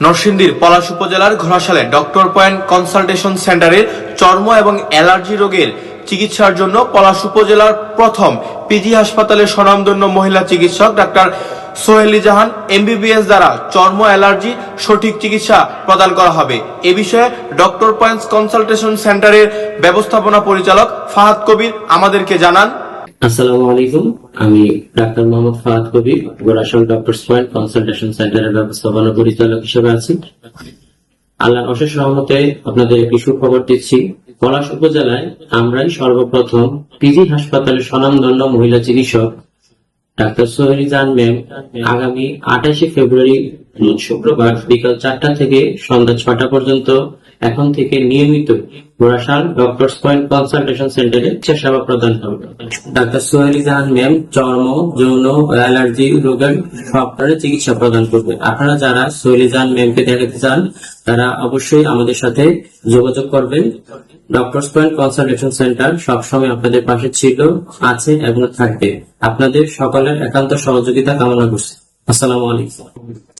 নরসিংদীর পলাশ উপজেলার ঘোড়াশালে doctor point consultation সেন্টারে চর্ম এবং অ্যালার্জি রোগের চিকিৎসার জন্য পলাশ উপজেলার প্রথম পিজি হাসপাতালে স্বনামধন্য মহিলা চিকিৎসক ডাক্তার সোহেলি জাহান এমবিবিএস দ্বারা চর্ম অ্যালার্জি সঠিক চিকিৎসা প্রদান করা হবে। এ বিষয়ে ডক্টর পয়েন্টস কনসালটেশন সেন্টারের ব্যবস্থাপনা পরিচালক ফাহাদ কবির আমাদেরকে জানান। আসসালামু আলাইকুম। আমি doctor Mohammad Fahad Kabir Gorashal doctor point consultation সেন্টারের ব্যবস্থাপনা পরিচালক হিসেবে আছি। আল্লাহর অশেষ রহমতে আপনাদের একটি সুখবর দিচ্ছি। পলাশ উপজেলায় আমরাই সর্বপ্রথম পিজি হাসপাতালের স্বনামধন্য মহিলা চিকিৎসক ডাক্তার সোহেলি জান ম্যাম আগামী আঠাশে ফেব্রুয়ারি, শুক্রবার বিকাল চারটা থেকে সন্ধ্যা ছটা পর্যন্ত এখন থেকে নিয়মিত গোরাশাল ডক্টর পয়েন্ট কনসালটেশন সেন্টারে সেবা প্রদান করবে। ডাক্তার সোহেলি জাহান ম্যাম চর্ম, যৌন, অ্যালার্জি, রোগের চিকিৎসা প্রদান করবে। আপনারা যারা সোহেলি জাহান ম্যামকে দেখাতে চান, তারা অবশ্যই আমাদের সাথে যোগাযোগ করবেন। ডক্টর পয়েন্ট কনসালটেশন সেন্টার সবসময় আপনাদের পাশে ছিল, আছে এবং থাকবে। আপনাদের সকলের একান্ত সহযোগিতা কামনা করছি। আসসালামু আলাইকুম।